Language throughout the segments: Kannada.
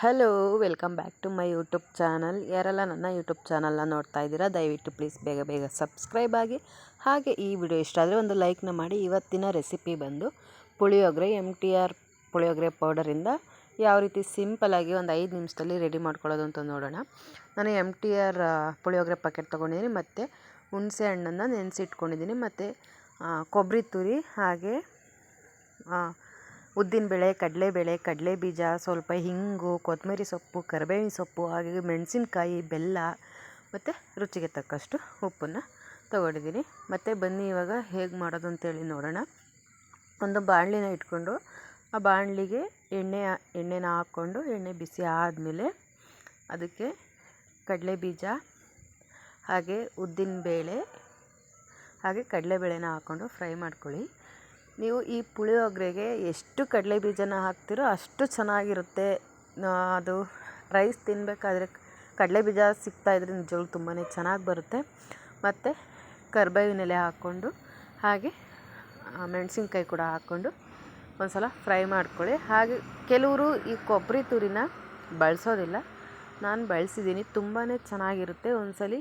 Hello welcome back to my YouTube channel ಯಾರೆಲ್ಲ ನನ್ನ ಯೂಟ್ಯೂಬ್ ಚಾನಲ್ನ ನೋಡ್ತಾ ಇದ್ದೀರಾ, ದಯವಿಟ್ಟು ಪ್ಲೀಸ್ ಬೇಗ ಬೇಗ ಸಬ್ಸ್ಕ್ರೈಬ್ ಆಗಿ. ಹಾಗೆ ಈ ವಿಡಿಯೋ ಇಷ್ಟ ಆದರೆ ಒಂದು ಲೈಕ್ನ ಮಾಡಿ. ಇವತ್ತಿನ ರೆಸಿಪಿ ಬಂದು puliyogare M T R puliyogare ಪೌಡರಿಂದ ಯಾವ ರೀತಿ ಸಿಂಪಲಾಗಿ ಒಂದು ಐದು ನಿಮಿಷದಲ್ಲಿ ರೆಡಿ ಮಾಡ್ಕೊಳ್ಳೋದು ಅಂತ ನೋಡೋಣ. ನಾನು M T R puliyogare packet ತೊಗೊಂಡಿದ್ದೀನಿ, ಮತ್ತು ಹುಣಸೆ ಹಣ್ಣನ್ನು ನೆನೆಸಿಟ್ಕೊಂಡಿದ್ದೀನಿ, ಮತ್ತು ಕೊಬ್ಬರಿ ತುರಿ ಹಾಗೆ ಉದ್ದಿನಬೇಳೆ ಕಡಲೆಬೇಳೆ ಕಡಲೆ ಬೀಜ, ಸ್ವಲ್ಪ ಹಿಂಗು, ಕೊತ್ತಂಬರಿ ಸೊಪ್ಪು, ಕರಿಬೇವಿನ ಸೊಪ್ಪು, ಹಾಗೆ ಮೆಣಸಿನ್ಕಾಯಿ, ಬೆಲ್ಲ ಮತ್ತು ರುಚಿಗೆ ತಕ್ಕಷ್ಟು ಉಪ್ಪನ್ನು ತೊಗೊಂಡಿದ್ದೀನಿ. ಮತ್ತು ಬನ್ನಿ ಇವಾಗ ಹೇಗೆ ಮಾಡೋದು ಅಂತೇಳಿ ನೋಡೋಣ. ಒಂದು ಬಾಣಲಿನ ಇಟ್ಕೊಂಡು ಆ ಬಾಣಲಿಗೆ ಎಣ್ಣೆ, ಎಣ್ಣೆನ ಹಾಕ್ಕೊಂಡು ಎಣ್ಣೆ ಬಿಸಿ ಆದಮೇಲೆ ಅದಕ್ಕೆ ಕಡಲೆ ಬೀಜ, ಹಾಗೆ ಉದ್ದಿನ ಬೇಳೆ, ಹಾಗೆ ಕಡಲೆಬೇಳೆನ ಹಾಕ್ಕೊಂಡು ಫ್ರೈ ಮಾಡ್ಕೊಳ್ಳಿ. ನೀವು ಈ ಪುಳಿಯೋಗರೆಗೆ ಎಷ್ಟು ಕಡಲೆ ಬೀಜನ ಹಾಕ್ತಿರೋ ಅಷ್ಟು ಚೆನ್ನಾಗಿರುತ್ತೆ. ಅದು ರೈಸ್ ತಿನ್ನಬೇಕಾದ್ರೆ ಕಡಲೆ ಬೀಜ ಸಿಗ್ತಾ ಇದ್ರೆ ನಿಜವಾಗ್ಲೂ ತುಂಬಾ ಚೆನ್ನಾಗಿ ಬರುತ್ತೆ. ಮತ್ತು ಕರ್ಬೇವಿನ ಎಲೆ ಹಾಕ್ಕೊಂಡು, ಹಾಗೆ ಮೆಣಸಿನ್ಕಾಯಿ ಕೂಡ ಹಾಕ್ಕೊಂಡು ಒಂದು ಸಲ ಫ್ರೈ ಮಾಡ್ಕೊಳ್ಳಿ. ಹಾಗೆ ಕೆಲವರು ಈ ಕೊಬ್ಬರಿ ತುರಿನ ಬಳಸೋದಿಲ್ಲ. ನಾನು ಬಳಸಿದ್ದೀನಿ ತುಂಬಾ ಚೆನ್ನಾಗಿರುತ್ತೆ. ಒಂದ್ಸಲ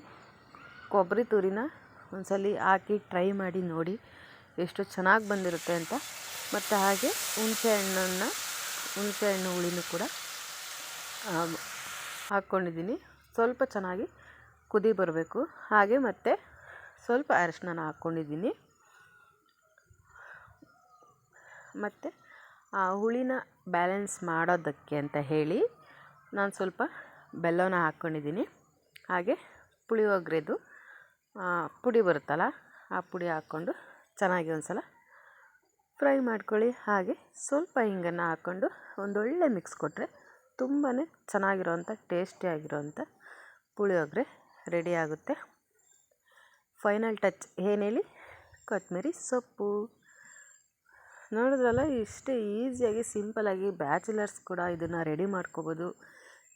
ಕೊಬ್ಬರಿ ತುರಿನ ಒಂದ್ಸಲ ಹಾಕಿ ಟ್ರೈ ಮಾಡಿ ನೋಡಿ. ಎಷ್ಟು ಚೆನ್ನಾಗಿ ಬಂದಿರುತ್ತೆ ಅಂತ. ಮತ್ತು ಹಾಗೆ ಹುಣಸೆ ಹಣ್ಣನ್ನು, ಹುಣಸೆ ಹಣ್ಣು ಹುಳಿನೂ ಕೂಡ ಹಾಕ್ಕೊಂಡಿದ್ದೀನಿ ಸ್ವಲ್ಪ ಚೆನ್ನಾಗಿ ಕುದಿ ಬರಬೇಕು. ಹಾಗೆ ಮತ್ತು ಸ್ವಲ್ಪ ಅರಿಶಿನ ಹಾಕ್ಕೊಂಡಿದ್ದೀನಿ ಮತ್ತು ಆ ಹುಳಿನ ಬ್ಯಾಲೆನ್ಸ್ ಮಾಡೋದಕ್ಕೆ ಅಂತ ಹೇಳಿ ನಾನು ಸ್ವಲ್ಪ ಬೆಲ್ಲನ ಹಾಕ್ಕೊಂಡಿದ್ದೀನಿ ಹಾಗೆ ಪುಳಿಯೋಗರೆದು ಪುಡಿ ಬರುತ್ತಲ್ಲ, ಆ ಪುಡಿ ಹಾಕ್ಕೊಂಡು ಚೆನ್ನಾಗಿ ಒಂದು ಸಲ ಫ್ರೈ ಮಾಡ್ಕೊಳ್ಳಿ. ಹಾಗೆ ಸ್ವಲ್ಪ ಹಿಂಗನ್ನು ಹಾಕ್ಕೊಂಡು ಒಂದೊಳ್ಳೆ ಮಿಕ್ಸ್ ಕೊಟ್ಟರೆ ತುಂಬಾ ಚೆನ್ನಾಗಿರೋವಂಥ ಟೇಸ್ಟಿಯಾಗಿರೋವಂಥ ಪುಳಿಯೋಗರೆ ರೆಡಿ ಆಗುತ್ತೆ. ಫೈನಲ್ ಟಚ್ ಏನೇಳಿ? ಕೊತ್ತಂಬರಿ ಸೊಪ್ಪು. ನೋಡಿದ್ರಲ್ಲ, ಇಷ್ಟೇ ಈಸಿಯಾಗಿ ಸಿಂಪಲಾಗಿ ಬ್ಯಾಚುಲರ್ಸ್ ಕೂಡ ಇದನ್ನು ರೆಡಿ ಮಾಡ್ಕೋಬೋದು.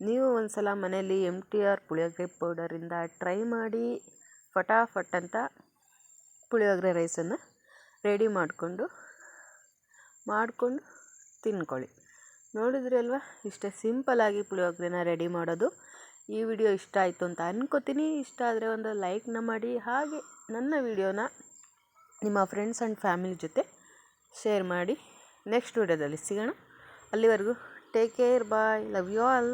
ನೀವು ಒಂದು ಸಲ ಮನೆಯಲ್ಲಿ ಎಂ ಟಿ ಆರ್ ಪುಳಿಯೋಗರೆ ಪೌಡರಿಂದ ಟ್ರೈ ಮಾಡಿ, ಫಟಾಫಟ್ ಅಂತ ಪುಳಿಯೋಗರೆ ರೈಸನ್ನು ರೆಡಿ ಮಾಡಿಕೊಂಡು ಮಾಡಿಕೊಂಡು ತಿನ್ಕೊಳ್ಳಿ. ನೋಡಿದ್ರಿ ಅಲ್ವಾ? ಇಷ್ಟೇ ಸಿಂಪಲ್ಲಾಗಿ ಪುಳಿಯೋಗರೆನ ರೆಡಿ ಮಾಡೋದು. ಈ ವಿಡಿಯೋ ಇಷ್ಟ ಆಯಿತು ಅಂತ ಅನ್ಕೋತೀನಿ. ಇಷ್ಟ ಆದರೆ ಒಂದು ಲೈಕ್ನ ಮಾಡಿ. ಹಾಗೆ ನನ್ನ ವಿಡಿಯೋನ ನಿಮ್ಮ ಫ್ರೆಂಡ್ಸ್ ಆ್ಯಂಡ್ ಫ್ಯಾಮಿಲಿ ಜೊತೆ ಶೇರ್ ಮಾಡಿ. ನೆಕ್ಸ್ಟ್ ವಿಡಿಯೋದಲ್ಲಿ ಸಿಗೋಣ. ಅಲ್ಲಿವರೆಗೂ take care bye love you all